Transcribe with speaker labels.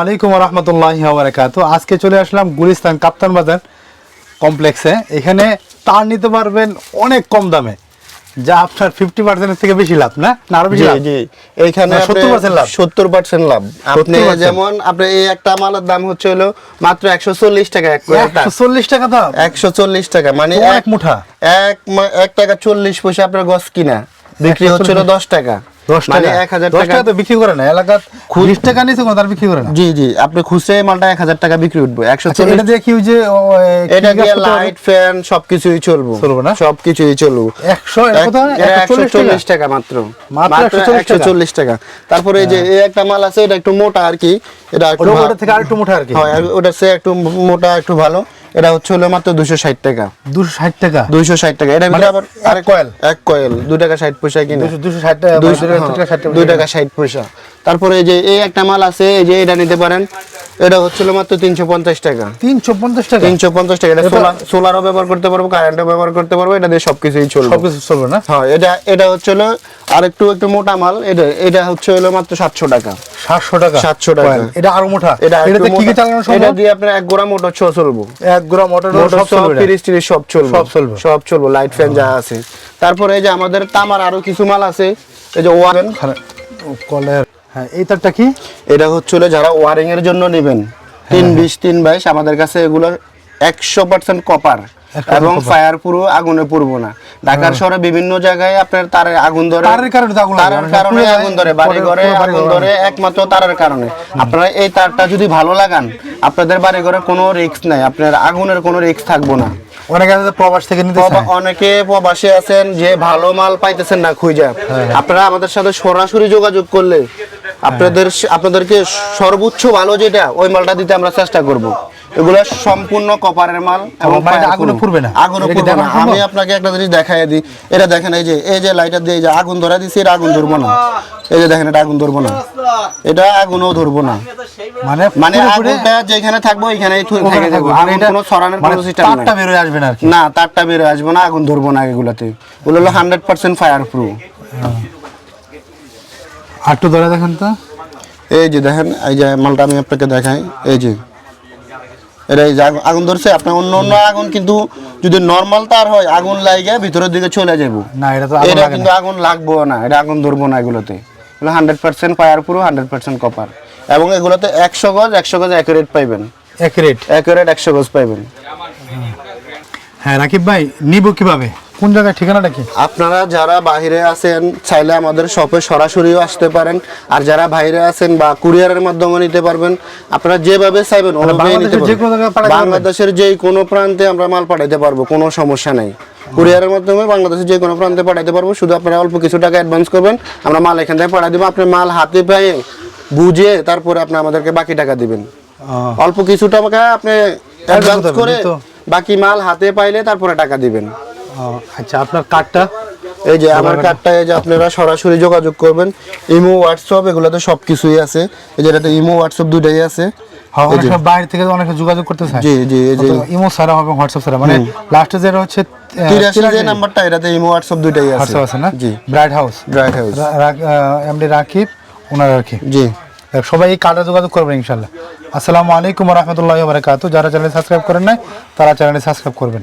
Speaker 1: আলাইকুম রহমতুল্লাহ বারাকাতু আজকে চলে আসলাম গুলিস্তান কাপ্তান বাজার কমপ্লেক্সে। এখানে তার নিতে পারবেন অনেক কম দামে যা আপনার ফিফটি পার্সেন্টের থেকে বেশি লাভ না? আরও বেশি লাভ?
Speaker 2: জি। এইখানে
Speaker 1: না, 70% লাভ।
Speaker 2: সত্তর পার্সেন্ট লাভ। আপনি যেমন আপনি এই একটা মালের দাম হচ্ছে হলো মাত্র একশো চল্লিশ টাকা এক
Speaker 1: একশো চল্লিশ টাকা দাম?
Speaker 2: একশো চল্লিশ টাকা মানে এক
Speaker 1: মুঠা।
Speaker 2: এক এক টাকা চল্লিশ পয়সা আপনার গছ কিনা। বিক্রি হচ্ছে হলো দশ টাকা। মানে এক হাজার টাকা
Speaker 1: টাকা তো বিক্রি করে না এলাকার বিশ টাকা নিচে কোনো তার বিক্রি করে না।
Speaker 2: জি জি আপনি খুচরা মালটা এক হাজার টাকা বিক্রি উঠবে একশো
Speaker 1: এটা
Speaker 2: চল্লিশ
Speaker 1: দিয়ে কি যে ও, এ, কি
Speaker 2: এটা দিয়ে লাইট ফ্যান সবকিছুই চলবো।
Speaker 1: চলবে না?
Speaker 2: সবকিছুই চলবো।
Speaker 1: একশো হয়? চল্লিশ টাকা?
Speaker 2: মাত্র।
Speaker 1: মাত্র
Speaker 2: মাত্র
Speaker 1: 140 টাকা?
Speaker 2: তারপরে এই যে এই একটা মাল আছে এটা একটু মোটা আর কি এটা একটু
Speaker 1: মোটা আর কি।
Speaker 2: হয় ওটা সে একটু মোটা একটু ভালো। এটা হচ্ছে হলো মাত্র 260 টাকা।
Speaker 1: দুশো ষাট টাকা?
Speaker 2: 260 টাকা। এটা
Speaker 1: মানে
Speaker 2: আবার
Speaker 1: এক কয়েল?
Speaker 2: এক কয়েল। 2 টাকা 60 পয়সা কিনে।
Speaker 1: দুশো ষাট টাকা
Speaker 2: দুইশো-
Speaker 1: দুশো টাকা ষাট টাকা
Speaker 2: দুই টাকা ষাট পয়সা। তারপরে এই যে এই একটা মাল আছে এই যে এটা নিতে পারেন। এটা হচ্ছিল মাত্র তিনশো পঞ্চাশ টাকা।
Speaker 1: তিনশো পঞ্চাশ টাকা?
Speaker 2: তিনশো পঞ্চাশ টাকা। এটা সোলার সোলারও ব্যবহার করতে পারব কারেন্টও ব্যবহার করতে পারব এটা দিয়ে সবকিছুই চলবে।
Speaker 1: সবকিছু চলবে না?
Speaker 2: হ্যাঁ এটা এটা হচ্ছে হলো আর একটু একটু মোটা মাল এটা এটা হচ্ছে হলো মাত্র সাতশো টাকা।
Speaker 1: সাতশো টাকা?
Speaker 2: 700 টাকা।
Speaker 1: এটা আরও মোটা।
Speaker 2: এটা
Speaker 1: এটাতে কি কি চালানো
Speaker 2: এটা দিয়ে আপনার এক গোড়া মোটর ছ চলবো।
Speaker 1: এক গ্রাম মোটর সব
Speaker 2: সব
Speaker 1: চলবে
Speaker 2: তিরিশ তিরিশ সব চলবে।
Speaker 1: সব চলবে।
Speaker 2: সব চলবে লাইট ফ্যান যা আছে। তারপরে এই যে আমাদের তামার আরও কিছু মাল আছে এই যে ওয়ারেন
Speaker 1: কলের। হ্যাঁ এই তারটা কি?
Speaker 2: এটা হচ্ছে হলো যারা ওয়ারিং এর জন্য নেবেন। তিন বিশ তিন বাইশ আমাদের কাছে এগুলো একশো পার্সেন্ট কপার এবং ফায়ার পুরো আগুনে পুরবো না। ঢাকার শহরে বিভিন্ন জায়গায় আপনার তারের আগুন ধরে
Speaker 1: তারের কারণে আগুন
Speaker 2: তারের কারণে আগুন ধরে বাড়ি ঘরে আগুন ধরে একমাত্র তারের কারণে। আপনারা এই তারটা যদি ভালো লাগান আপনাদের বাড়ি ঘরে কোনো রিস্ক নাই আপনার আগুনের কোনো রিস্ক থাকব না।
Speaker 1: অনেকে আছে প্রবাস থেকে নিতে
Speaker 2: অনেকে প্রবাসে আছেন যে ভালো মাল পাইতেছেন না খুঁজে।
Speaker 1: হ্যাঁ,
Speaker 2: আপনারা আমাদের সাথে সরাসরি যোগাযোগ করলে আপনাদের আপনাদেরকে সর্বোচ্চ ভালো যেটা ওই মালটা দিতে আমরা চেষ্টা করব। এগুলো সম্পূর্ণ কপারের মাল এবং
Speaker 1: মানে আগুনে পুড়বে না?
Speaker 2: আগুনে পুড়বে না। আমি আপনাকে একটা জিনিস দেখাই দিই। এটা দেখেন এই যে এই যে লাইটার দিয়ে এই যে আগুন ধরা দিছি এটা আগুন ধরবো না। এই যে দেখেন এটা আগুন ধরবো না। এটা আগুনও ধরবো না।
Speaker 1: মানে
Speaker 2: মানে আগুনটা যেখানে থাকব এখানেই থেকে যাব। আগুন কোনো ছড়ানোর
Speaker 1: মানে
Speaker 2: কোনো সিস্টেম নাই।
Speaker 1: তারটা বেরোয় আসবে না
Speaker 2: না তারটা বেরো আসবে না আগুন ধরবো না এগুলাতে। ওগুলো হলো হান্ড্রেড পার্সেন্ট ফায়ার প্রুফ
Speaker 1: একটু ধরে দেখেন তো।
Speaker 2: এই যে দেখেন এই যে মালটা আমি আপনাকে দেখাই এই যে। এটা এই যে আগুন- ধরছে আপনার অন্য অন্য আগুন কিন্তু যদি নর্মাল তার হয় আগুন লাগে ভিতরের দিকে চলে যাব
Speaker 1: না এটা তো
Speaker 2: এটা কিন্তু আগুন লাগবো না এটা আগুন ধরবো না এগুলোতে। এগুলো hundred percent fireproof hundred percent copper এবং এগুলোতে একশো গজ একশো গজ অ্যাকুরেট পাইবেন।
Speaker 1: এক রেট
Speaker 2: অ্যাকুরেট একশো গজ পাইবেন।
Speaker 1: হ্যাঁ রাকিব ভাই নিব কীভাবে? কোন জায়গায় ঠিকানাটা কি?
Speaker 2: আপনারা যারা বাইরে আছেন চাইলে আমাদের শপে সরাসরিও আসতে পারেন। আর যারা বাইরে আছেন বা কুরিয়ারের মাধ্যমে নিতে পারবেন আপনারা যেভাবে চাইবেন নিতে
Speaker 1: বাংলাদেশের যে কোনো
Speaker 2: পারবেন? বাংলাদেশের যে কোনো প্রান্তে আমরা মাল পাঠাইতে পারব কোনো সমস্যা নেই। কুরিয়ারের মাধ্যমে বাংলাদেশের যে কোনো প্রান্তে পাঠাইতে পারব শুধু আপনারা অল্প কিছু টাকা অ্যাডভান্স করবেন আমরা মাল এখান থেকে পাঠাই দেবো আপনি মাল হাতে পেয়ে বুঝে তারপরে আপনি আমাদেরকে বাকি টাকা দিবেন। অল্প কিছু টাকা আপনি অ্যাডভান্স করে বাকি মাল হাতে পাইলে তারপরে টাকা দিবেন।
Speaker 1: আচ্ছা আপনার কার্ডটা?
Speaker 2: এই যে আমার কার্ডটা এই যে আপনারা সরাসরি যোগাযোগ করবেন। ইমো হোয়াটসঅ্যাপ এগুলোতে সব কিছুই আছে। এই যে এটাতে ইমো হোয়াটসঅ্যাপ দুটাই আছে।
Speaker 1: বাইরে থেকে অনেকে যোগাযোগ করতে চায়
Speaker 2: জি জি এই যে।
Speaker 1: ইমো হবে হোয়াটসঅ্যাপ মানে লাস্টে যেটা হচ্ছে
Speaker 2: তিরাশি যে নাম্বারটা এটাতে ইমো হোয়াটসঅ্যাপ দুটাই আছে।
Speaker 1: হোয়াটসঅ্যাপ আছে না?
Speaker 2: জি।
Speaker 1: Bright House
Speaker 2: Bright House
Speaker 1: MD Rakib ওনার আর কি।
Speaker 2: জি।
Speaker 1: সবাই এই কার্ডে যোগাযোগ করবেন ইনশাল্লাহ আসসালামু আলাইকুম রহমতুল্লাহ বারকাত যারা চ্যানেল সাবস্ক্রাইব করেন নাই তারা চ্যানেলে সাবস্ক্রাইব করবেন।